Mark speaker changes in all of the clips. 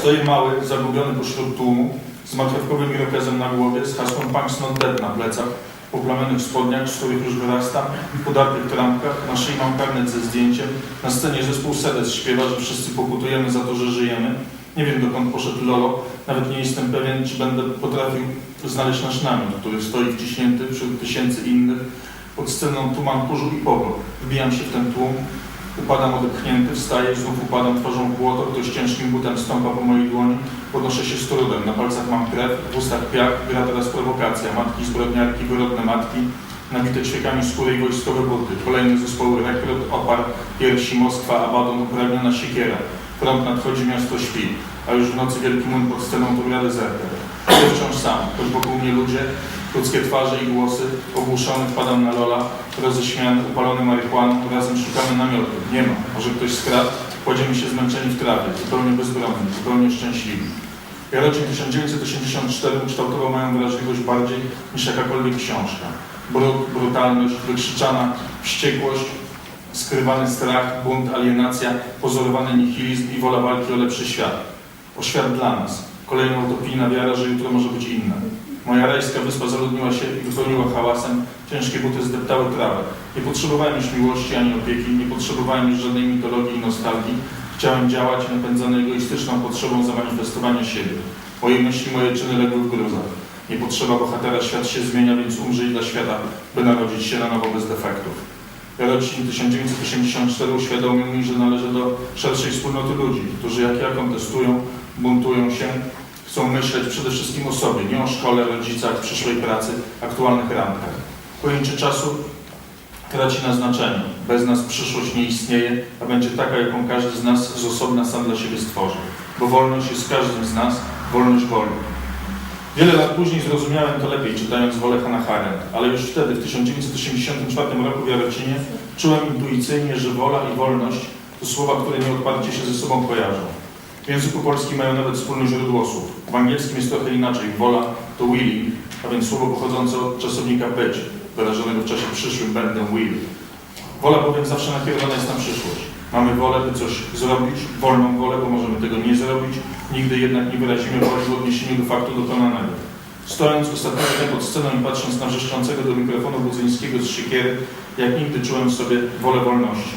Speaker 1: Stoję mały, zagubiony pośród tłumu, z marchewkowym irokezem na głowie, z hasłem Punks Not Dead na plecach, po plamionych spodniach, z których już wyrasta, w podartych trampkach, na szyi mam karnet ze zdjęciem, na scenie zespół Sedes śpiewa, że wszyscy pokutujemy za to, że żyjemy. Nie wiem dokąd poszedł Lolo, nawet nie jestem pewien, czy będę potrafił znaleźć nasz namiot, który stoi wciśnięty wśród tysięcy innych, pod sceną tuman kurzu i popor. Wbijam się w ten tłum, upadam odepchnięty, wstaję, znów upadam twarzą w błoto, ktoś ciężkim butem stąpa po mojej dłoni, podnoszę się z trudem, na palcach mam krew, w ustach piach, gra teraz prowokacja, matki zbrodniarki, wyrodne matki, nabite ćwiekami skóry i wojskowe buty, kolejne zespoły rekrut, opar, piersi, Moskwa, Abaddon, upragniona siekiera, front nadchodzi, miasto śpi, a już w nocy wielki młyn pod sceną to gra dezerter. Jestem wciąż sam, choć wokół mnie ludzie, ludzkie twarze i głosy, ogłuszony wpadam na Lola, roześmiany, upalony marihuaną, razem szukamy namiotu. Nie ma, może ktoś skradł, kładziemy się zmęczeni w trawie, zupełnie bezbronni, zupełnie szczęśliwi. Jarocin 1984 ukształtował moją wrażliwość bardziej niż jakakolwiek książka. Brud, brutalność, wykrzyczana wściekłość, skrywany strach, bunt, alienacja, pozorowany nihilizm i wola walki o lepszy świat. O świat dla nas. Kolejna utopijna wiara, że jutro może być inne. Moja rajska wyspa zaludniła się i wypełniła hałasem, ciężkie buty zdeptały trawę. Nie potrzebowałem już miłości ani opieki, nie potrzebowałem już żadnej mitologii i nostalgii. Chciałem działać, napędzany egoistyczną potrzebą zamanifestowania siebie. Moje myśli, moje czyny legły w gruzach. Nie potrzeba bohatera, świat się zmienia, więc umrzyj dla świata, by narodzić się na nowo bez defektów. Jarocin 1984 uświadomił mi, że należę do szerszej wspólnoty ludzi, którzy jak ja kontestują, buntują się, chcą myśleć przede wszystkim o sobie, nie o szkole, rodzicach, przyszłej pracy, aktualnych randkach. Pojęcie czasu traci na znaczeniu. Bez nas przyszłość nie istnieje, a będzie taka, jaką każdy z nas z osobna sam dla siebie stworzy. Bo wolność jest każdym z nas, wolność woli. Wiele lat później zrozumiałem to lepiej, czytając Wolę Hannah Arendt, ale już wtedy, w 1984 roku w Jarocinie, czułem intuicyjnie, że wola i wolność to słowa, które nieodparcie się ze sobą kojarzą. W języku polskim mają nawet wspólne źródło słów. W angielskim jest trochę inaczej. Wola to willing, a więc słowo pochodzące od czasownika być, wyrażonego w czasie przyszłym będę will. Wola bowiem zawsze nakierowana jest na przyszłość. Mamy wolę, by coś zrobić, wolną wolę, bo możemy tego nie zrobić. Nigdy jednak nie wyrazimy woli w odniesieniu do faktu dokonanego. Stojąc ostatecznie pod sceną i patrząc na wrzeszczącego do mikrofonu Budzyńskiego z siekiery, jak nigdy czułem w sobie wolę wolności.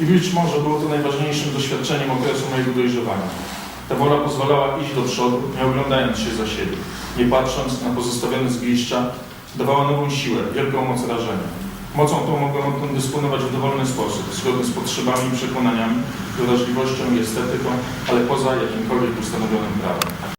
Speaker 1: I być może było to najważniejszym doświadczeniem okresu mojego dojrzewania. Ta wola pozwalała iść do przodu, nie oglądając się za siebie, nie patrząc na pozostawione zgliszcza, dawała nową siłę, wielką moc rażenia. Mocą tą mogłem dysponować w dowolny sposób, zgodny z potrzebami i przekonaniami, wrażliwością i estetyką, ale poza jakimkolwiek ustanowionym prawem.